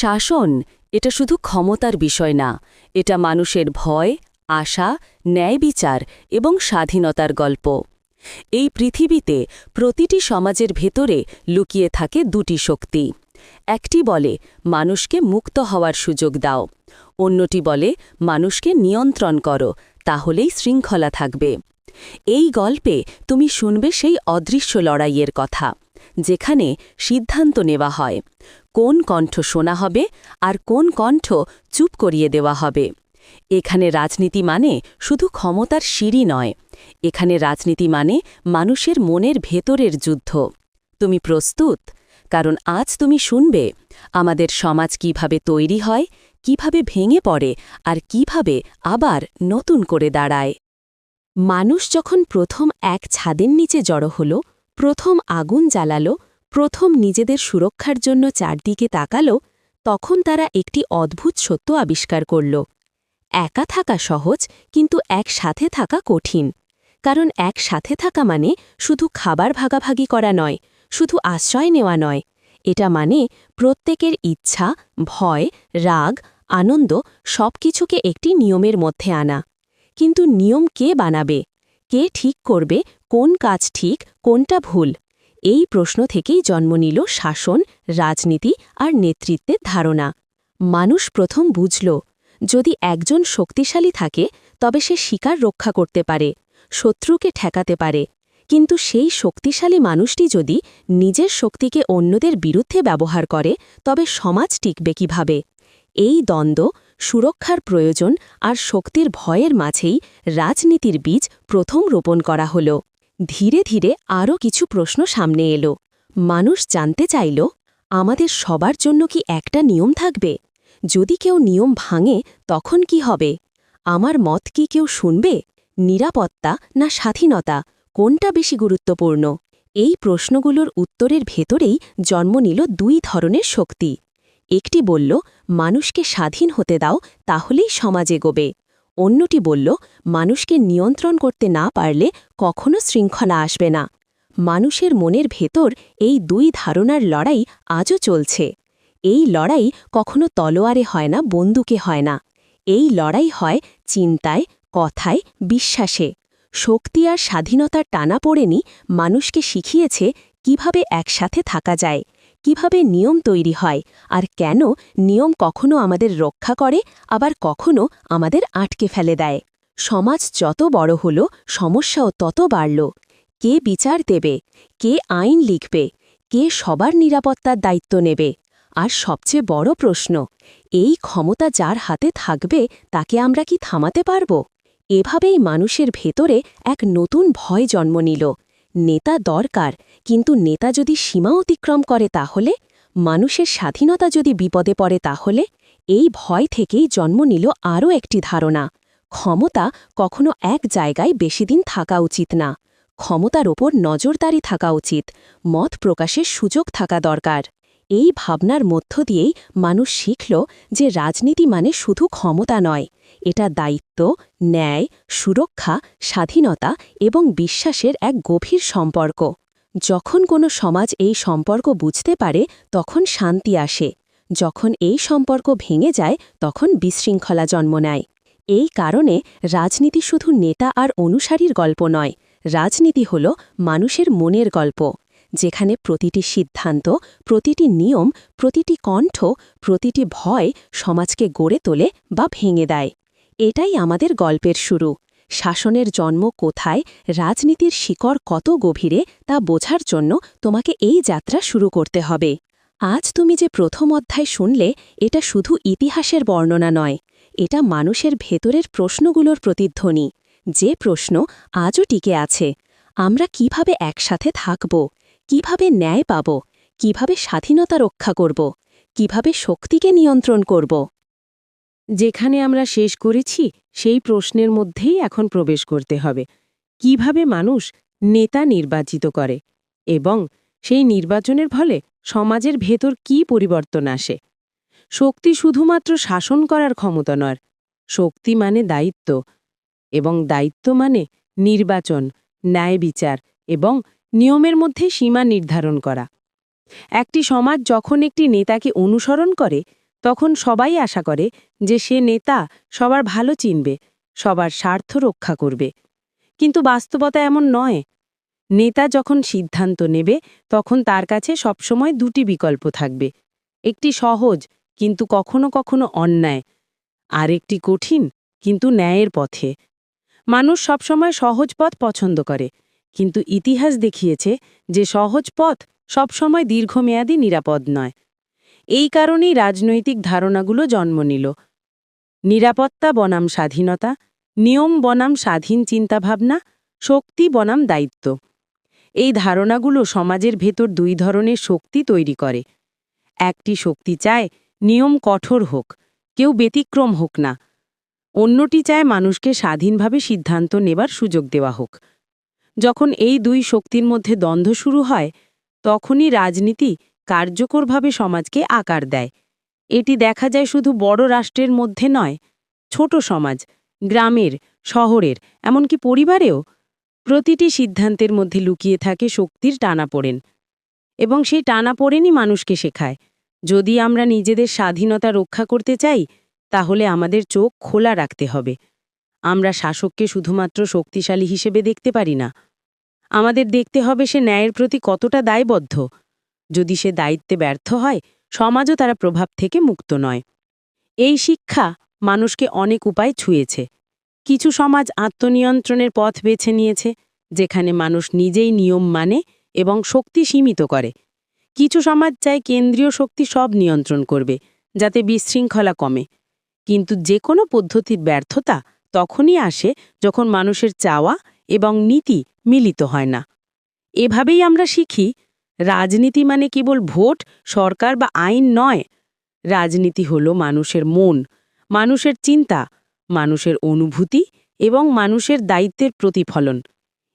শাসন, এটা শুধু ক্ষমতার বিষয় না, এটা মানুষের ভয়, আশা, ন্যায় বিচার এবং স্বাধীনতার গল্প। এই পৃথিবীতে প্রতিটি সমাজের ভেতরে লুকিয়ে থাকে দুটি শক্তি। একটি বলে, মানুষকে মুক্ত হওয়ার সুযোগ দাও। অন্যটি বলে, মানুষকে নিয়ন্ত্রণ করো, তাহলেই শৃঙ্খলা থাকবে। এই গল্পে তুমি শুনবে সেই অদৃশ্য লড়াইয়ের কথা, যেখানে সিদ্ধান্ত নেওয়া হয়। কোন কণ্ঠ শোনা হবে আর কোন কণ্ঠ চুপ করিয়ে দেওয়া হবে। এখানে রাজনীতি মানে শুধু ক্ষমতার সিঁড়ি নয়। এখানে রাজনীতি মানে মানুষের মনের ভেতরের যুদ্ধ। তুমি প্রস্তুত? কারণ আজ তুমি শুনবে, আমাদের সমাজ কীভাবে তৈরি হয়, কীভাবে ভেঙে পড়ে আর কীভাবে আবার নতুন করে দাঁড়ায়। মানুষ যখন প্রথম এক ছাদের নিচে জড়ো হল, প্রথম আগুন জ্বালালো প্রথম নিজেদের সুরক্ষার জন্য চারদিকে তাকালো, তখন তারা একটি অদ্ভুত সত্য আবিষ্কার করল। একা থাকা সহজ, কিন্তু একসাথে থাকা কঠিন। কারণ একসাথে থাকা মানে শুধু খাবার ভাগাভাগি করা নয়, শুধু আশ্রয় নেওয়া নয়। এটা মানে প্রত্যেকের ইচ্ছা, ভয়, রাগ, আনন্দ সবকিছুকে একটি নিয়মের মধ্যে আনা। কিন্তু নিয়ম কে বানাবে? কে ঠিক করবে? কোন কাজ ঠিক, কোনটা ভুল? এই প্রশ্ন থেকেই জন্ম নিল শাসন, রাজনীতি আর নেতৃত্বের ধারণা। মানুষ প্রথম বুঝল, যদি একজন শক্তিশালী থাকে, তবে সে শিকার রক্ষা করতে পারে, শত্রুকে ঠেকাতে পারে। কিন্তু সেই শক্তিশালী মানুষটি যদি নিজের শক্তিকে অন্যদের বিরুদ্ধে ব্যবহার করে, তবে সমাজ টিকবে কীভাবে? এই দ্বন্দ্ব, সুরক্ষার প্রয়োজন আর শক্তির ভয়ের মাঝেই রাজনীতির বীজ প্রথম রোপণ করা হল। ধীরে ধীরে আরও কিছু প্রশ্ন সামনে এলো। মানুষ জানতে চাইল, আমাদের সবার জন্য কি একটা নিয়ম থাকবে? যদি কেউ নিয়ম ভাঙে, তখন কি হবে? আমার মত কি কেউ শুনবে? নিরাপত্তা না স্বাধীনতা? কোনটা বেশি গুরুত্বপূর্ণ? এই প্রশ্নগুলোর উত্তরের ভেতরেই জন্ম নিল দুই ধরনের শক্তি। একটি বলল, মানুষকে স্বাধীন হতে দাও, তাহলেই সমাজ এগোবে। অন্যটি বলল, মানুষকে নিয়ন্ত্রণ করতে না পারলে কখনো শৃঙ্খলা আসবে না। মানুষের মনের ভেতর এই দুই ধারণার লড়াই আজও চলছে। এই লড়াই কখনো তলোয়ারে হয় না, বন্দুকে হয় না। এই লড়াই হয় চিন্তায়, কথায়, বিশ্বাসে। শক্তি আর স্বাধীনতার টানা পড়েনি, মানুষকে শিখিয়েছে কীভাবে একসাথে থাকা যায়। কীভাবে নিয়ম তৈরি হয়? আর কেন নিয়ম কখনো আমাদের রক্ষা করে, আবার কখনো আমাদের আটকে ফেলে দেয়? সমাজ যত বড় হল, সমস্যাও তত বাড়ল। কে বিচার দেবে? কে আইন লিখবে? কে সবার নিরাপত্তার দায়িত্ব নেবে? আর সবচেয়ে বড় প্রশ্ন, এই ক্ষমতা যার হাতে থাকবে, তাকে আমরা কি থামাতে পারব? এভাবেই মানুষের ভেতরে এক নতুন ভয় জন্ম নিল। নেতা দরকার, কিন্তু নেতা যদি সীমা অতিক্রম করে তাহলে, মানুষের স্বাধীনতা যদি বিপদে পড়ে তাহলে, এই ভয় থেকেই জন্ম নিল আরও একটি ধারণা। ক্ষমতা কখনো এক জায়গায় বেশি দিন থাকা উচিত না। ক্ষমতার ওপর নজরদারি থাকা উচিত, মত প্রকাশের সুযোগ থাকা দরকার। এই ভাবনার মধ্য দিয়েই মানুষ শিখল যে রাজনীতি মানে শুধু ক্ষমতা নয়, এটা দায়িত্ব, ন্যায়, সুরক্ষা, স্বাধীনতা এবং বিশ্বাসের এক গভীর সম্পর্ক। যখন কোনো সমাজ এই সম্পর্ক বুঝতে পারে, তখন শান্তি আসে। যখন এই সম্পর্ক ভেঙে যায়, তখন বিশৃঙ্খলা জন্ম নেয়। এই কারণে রাজনীতি শুধু নেতা আর অনুসারীর গল্প নয়, রাজনীতি হল মানুষের মনের গল্প। যেখানে প্রতিটি সিদ্ধান্ত, প্রতিটি নিয়ম, প্রতিটি কণ্ঠ, প্রতিটি ভয় সমাজকে গড়ে তোলে বা ভেঙে দেয়। এটাই আমাদের গল্পের শুরু। শাসনের জন্ম কোথায়, রাজনীতির শিকড় কত গভীরে তা বোঝার জন্য তোমাকে এই যাত্রা শুরু করতে হবে। আজ তুমি যে প্রথম অধ্যায় শুনলে, এটা শুধু ইতিহাসের বর্ণনা নয়, এটা মানুষের ভেতরের প্রশ্নগুলোর প্রতিধ্বনি। যে প্রশ্ন আজও টিকে আছে, আমরা কীভাবে একসাথে থাকব? কীভাবে ন্যায় পাব? কীভাবে স্বাধীনতা রক্ষা করব? কীভাবে শক্তিকে নিয়ন্ত্রণ করব? যেখানে আমরা শেষ করেছি, সেই প্রশ্নের মধ্যেই এখন প্রবেশ করতে হবে। কীভাবে মানুষ নেতা নির্বাচিত করে? এবং সেই নির্বাচনের ফলে সমাজের ভেতর কি পরিবর্তন আসে? শক্তি শুধুমাত্র শাসন করার ক্ষমতা নয়। শক্তি মানে দায়িত্ব। এবং দায়িত্ব মানে নির্বাচন, ন্যায় বিচার এবং নিয়মের মধ্যে সীমা নির্ধারণ করা। একটি সমাজ যখন একটি নেতাকে অনুসরণ করে, তখন সবাই আশা করে যে সে নেতা সবার ভালো চিনবে, সবার স্বার্থ রক্ষা করবে। কিন্তু বাস্তবতা এমন নয়। নেতা যখন সিদ্ধান্ত নেবে, তখন তার কাছে সবসময় দুটি বিকল্প থাকবে। একটি সহজ, কিন্তু কখনো কখনো অন্যায়। আর একটি কঠিন, কিন্তু ন্যায়ের পথে। মানুষ সবসময় সহজ পথ পছন্দ করে। কিন্তু ইতিহাস দেখিয়েছে যে সহজ পথ সবসময় দীর্ঘমেয়াদী নিরাপদ নয়। এই কারণেই রাজনৈতিক ধারণাগুলো জন্ম নিল। নিরাপত্তা বনাম স্বাধীনতা, নিয়ম বনাম স্বাধীন চিন্তাভাবনা, শক্তি বনাম দায়িত্ব। এই ধারণাগুলো সমাজের ভেতর দুই ধরনের শক্তি তৈরি করে। একটি শক্তি চায় নিয়ম কঠোর হোক, কেউ ব্যতিক্রম হোক না। অন্যটি চায় মানুষকে স্বাধীনভাবে সিদ্ধান্ত নেবার সুযোগ দেওয়া হোক। যখন এই দুই শক্তির মধ্যে দ্বন্দ্ব শুরু হয়, তখনই রাজনীতি কার্যকরভাবে সমাজকে আকার দেয়। এটি দেখা যায় শুধু বড় রাষ্ট্রের মধ্যে নয়, ছোট সমাজ, গ্রামের, শহরের, এমনকি পরিবারেও প্রতিটি সিদ্ধান্তের মধ্যে লুকিয়ে থাকে শক্তির টানাপোড়েন এবং সেই টানাপোড়েনই মানুষকে শেখায়, যদি আমরা নিজেদের স্বাধীনতা রক্ষা করতে চাই, তাহলে আমাদের চোখ খোলা রাখতে হবে। আমরা শাসককে শুধুমাত্র শক্তিশালী হিসেবে দেখতে পারি না। আমাদের দেখতে হবে সে ন্যায়ের প্রতি কতটা দায়বদ্ধ। যদি সে দায়িত্বে ব্যর্থ হয়, সমাজও তারা প্রভাব থেকে মুক্ত নয়। এই শিক্ষা মানুষকে অনেক উপায় ছুঁয়েছে। কিছু সমাজ আত্মনিয়ন্ত্রণের পথ বেছে নিয়েছে, যেখানে মানুষ নিজেই নিয়ম মানে এবং শক্তি সীমিত করে। কিছু সমাজ চায় কেন্দ্রীয় শক্তি সব নিয়ন্ত্রণ করবে, যাতে বিশৃঙ্খলা কমে। কিন্তু যে কোনো পদ্ধতির ব্যর্থতা তখনই আসে যখন মানুষের চাওয়া এবং নীতি মিলিত হয় না। এভাবেই আমরা শিখি, রাজনীতি মানে কেবল ভোট, সরকার বা আইন নয়। রাজনীতি হল মানুষের মন, মানুষের চিন্তা, মানুষের অনুভূতি এবং মানুষের দায়িত্বের প্রতিফলন।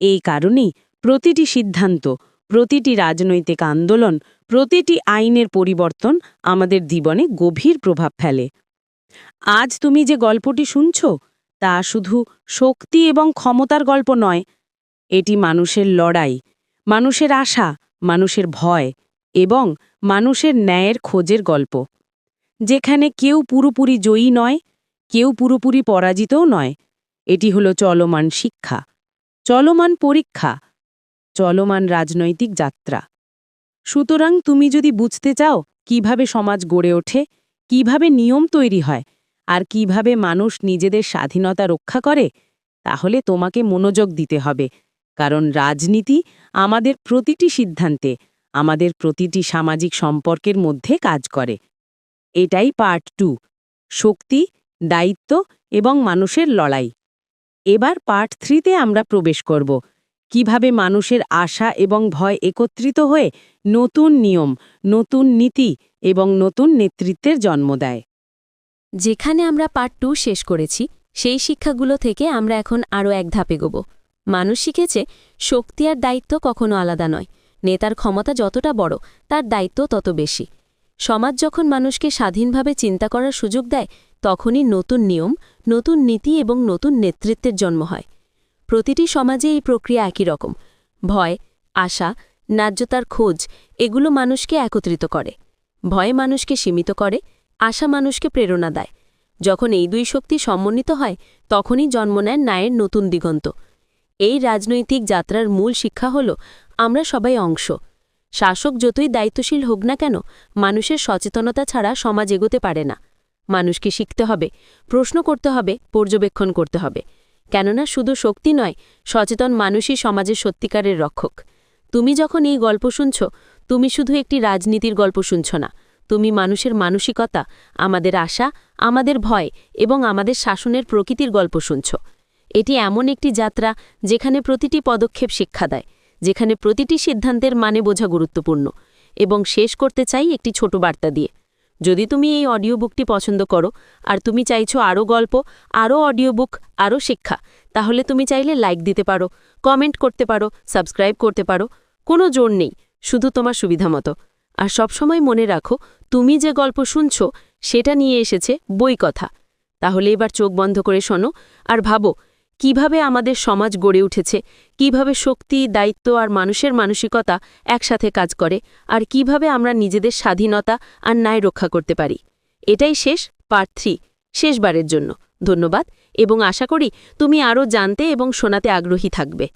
এই কারণেই প্রতিটি সিদ্ধান্ত, প্রতিটি রাজনৈতিক আন্দোলন, প্রতিটি আইনের পরিবর্তন আমাদের জীবনে গভীর প্রভাব ফেলে। আজ তুমি যে গল্পটি শুনছ তা শুধু শক্তি এবং ক্ষমতার গল্প নয়, এটি মানুষের লড়াই, মানুষের আশা, মানুষের ভয় এবং মানুষের ন্যায়ের খোঁজের গল্প। যেখানে কেউ পুরোপুরি জয়ী নয়, কেউ পুরোপুরি পরাজিতও নয়, এটি হলো চলমান শিক্ষা, চলমান পরীক্ষা, চলমান রাজনৈতিক যাত্রা। সুতরাং তুমি যদি বুঝতে চাও কীভাবে সমাজ গড়ে ওঠে, কীভাবে নিয়ম তৈরি হয় আর কীভাবে মানুষ নিজেদের স্বাধীনতা রক্ষা করে, তাহলে তোমাকে মনোযোগ দিতে হবে। কারণ রাজনীতি আমাদের প্রতিটি সিদ্ধান্তে, আমাদের প্রতিটি সামাজিক সম্পর্কের মধ্যে কাজ করে। এটাই পার্ট টু শক্তি, দায়িত্ব এবং মানুষের লড়াই। এবার পার্ট থ্রিতে আমরা প্রবেশ করব। কীভাবে মানুষের আশা এবং ভয় একত্রিত হয়ে নতুন নিয়ম, নতুন নীতি এবং নতুন নেতৃত্বের জন্ম দেয়। যেখানে আমরা পার্ট টু শেষ করেছি, সেই শিক্ষাগুলো থেকে আমরা এখন আরও এক ধাপে গোব মানুষ শিখেছে, শক্তি আর দায়িত্ব কখনো আলাদা নয়। নেতার ক্ষমতা যতটা বড়, তার দায়িত্ব তত বেশি। সমাজ যখন মানুষকে স্বাধীনভাবে চিন্তা করার সুযোগ দেয়, তখনই নতুন নিয়ম, নতুন নীতি এবং নতুন নেতৃত্বের জন্ম হয়। প্রতিটি সমাজে এই প্রক্রিয়া একই রকম। ভয়, আশা, ন্যায্যতার খোঁজ, এগুলো মানুষকে একত্রিত করে। ভয় মানুষকে সীমিত করে আশা মানুষকে প্রেরণা দেয়। যখন এই দুই শক্তি সমন্বিত হয়, তখনই জন্ম নেয় ন্যায়ের নতুন দিগন্ত। এই রাজনৈতিক যাত্রার মূল শিক্ষা হল, আমরা সবাই অংশ। শাসক যতই দায়িত্বশীল হোক না কেন, মানুষের সচেতনতা ছাড়া সমাজ এগোতে পারে না। মানুষকে শিখতে হবে, প্রশ্ন করতে হবে, পর্যবেক্ষণ করতে হবে। কেননা শুধু শক্তি নয়, সচেতন মানুষই সমাজের সত্যিকারের রক্ষক। তুমি যখন এই গল্প শুনছ, তুমি শুধু একটি রাজনীতির গল্প শুনছ না। তুমি মানুষের মানসিকতা, আমাদের আশা, আমাদের ভয় এবং আমাদের শাসনের প্রকৃতির গল্প শুনছ। এটি এমন একটি যাত্রা যেখানে প্রতিটি পদক্ষেপ শিক্ষা দেয়, যেখানে প্রতিটি সিদ্ধান্তের মানে বোঝা গুরুত্বপূর্ণ এবং শেষ করতে চাই একটি ছোট বার্তা দিয়ে। যদি তুমি এই অডিও বুকটি পছন্দ করো আর তুমি চাইছো আরও গল্প, আরও অডিও বুক আরও শিক্ষা, তাহলে তুমি চাইলে লাইক দিতে পারো, কমেন্ট করতে পারো, সাবস্ক্রাইব করতে পারো। কোনো জোর নেই, শুধু তোমার সুবিধা মতো। আর সবসময় মনে রাখো তুমি যে গল্প শুনছ, সেটা নিয়ে এসেছে বই কথা। তাহলে এবার চোখ বন্ধ করে শোনো আর ভাবো, কীভাবে আমাদের সমাজ গড়ে উঠেছে, কীভাবে শক্তি, দায়িত্ব আর মানুষের মানসিকতা একসাথে কাজ করে, আর কীভাবে আমরা নিজেদের স্বাধীনতা আর ন্যায় রক্ষা করতে পারি। এটাই শেষ পার্ট থ্রি শেষবারের জন্য। ধন্যবাদ এবং আশা করি তুমি আরও জানতে এবং শোনাতে আগ্রহী থাকবে।